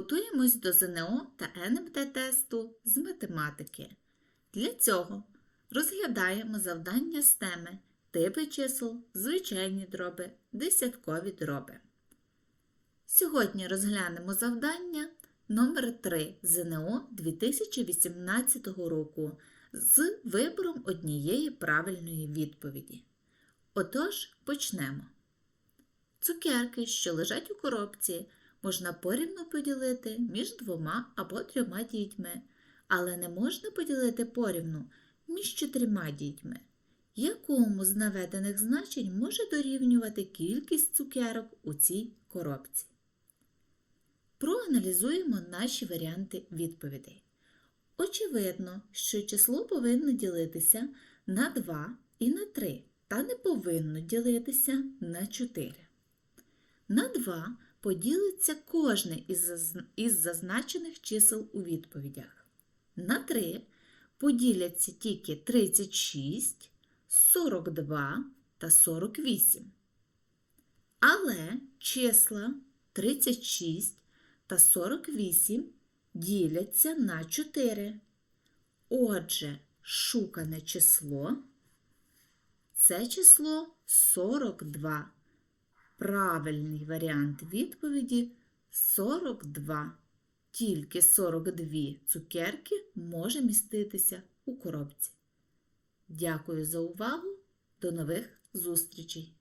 до ЗНО та НМТ тесту з математики. Для цього розглядаємо завдання з теми типи чисел, звичайні дроби, десяткові дроби. Сьогодні розглянемо завдання номер 3 ЗНО 2018 року з вибором однієї правильної відповіді. Отож, почнемо. Цукерки, що лежать у коробці, можна порівну поділити між двома або трьома дітьми, але не можна поділити порівну між чотирма дітьми. Якому з наведених значень може дорівнювати кількість цукерок у цій коробці? Проаналізуємо наші варіанти відповідей. Очевидно, що число повинно ділитися на 2 і на 3, та не повинно ділитися на 4. На 2 поділиться кожне із зазначених чисел у відповідях. На 3 поділяться тільки 36, 42 та 48. Але числа 36 та 48 діляться на 4. Отже, шукане число це число 42. Правильний варіант відповіді 42. Тільки 42 цукерки може міститися у коробці. Дякую за увагу. До нових зустрічей!